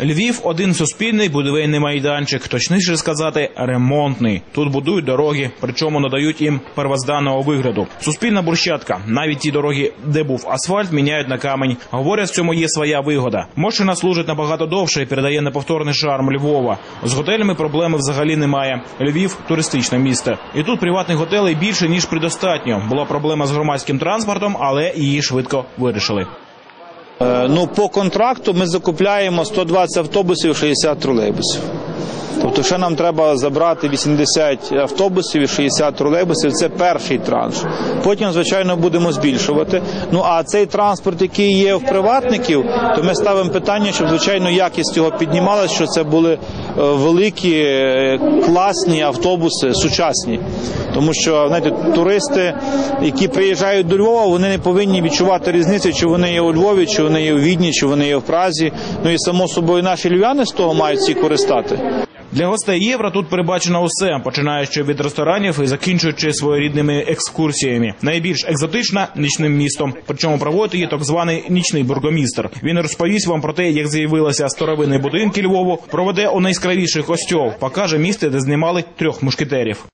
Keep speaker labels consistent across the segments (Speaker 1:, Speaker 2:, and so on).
Speaker 1: Львів один суспільний будівельний майданчик, точніше сказати, ремонтний. Тут будують дороги, причому надають їм первозданного вигляду. Суспільна брусчатка. Навіть ті дороги, де був асфальт, міняють на камінь. Говорять, в цьому є своя вигода. Мощина служить набагато довше і передає неповторний шарм Львова. З готелями проблеми взагалі немає. Львів туристичне місто. І тут приватних готелей більше ніж предостатньо. Була проблема з громадським транспортом, але її швидко вирішили.
Speaker 2: Е, Ну, по контракту ми закупляємо 120 автобусів, 60 тролейбусів. Тобто, ще нам треба забрати 80 автобусів і 60 тролейбусів. Це перший транш. Потім, звичайно, будемо збільшувати. Ну а цей транспорт, який є в приватників, то ми ставимо питання, щоб звичайно якість його піднімалася, що це були е, великі е, класні автобуси, сучасні. Тому що знаєте, туристи, які приїжджають до Львова, вони не повинні відчувати різниці, чи вони є у Львові, чи вони є у Відні, чи вони є в Празі. Ну і само собою наші львів'яни з того мають всі користати.
Speaker 1: Для гостей євро тут передбачено усе, починаючи від ресторанів і закінчуючи своєрідними екскурсіями. Найбільш екзотична нічним містом. Причому проводить її так званий нічний бургомістр. Він розповість вам про те, як з'явилися старовинні будинки Львову, проведе у найскравіший костьол, покаже місце, де знімали трьох мушкетерів.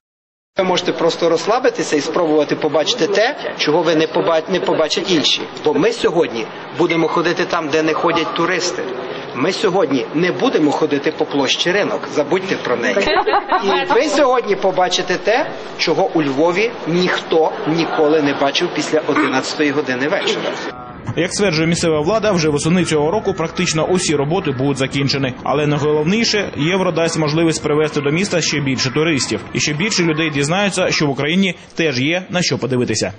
Speaker 3: Ви можете просто розслабитися і спробувати побачити те, чого ви не побачите, не побачать інші. Бо ми сьогодні будемо ходити там, де не ходять туристи. Ми сьогодні не будемо ходити по площі ринок. Забудьте про неї. І ви сьогодні побачите те, чого у Львові ніхто ніколи не бачив після 11 години вечора.
Speaker 1: Як стверджує місцева влада, вже восени цього року практично усі роботи будуть закінчені. Але найголовніше, євро дасть можливість привезти до міста ще більше туристів, і ще більше людей дізнаються, що в Україні теж є на що подивитися.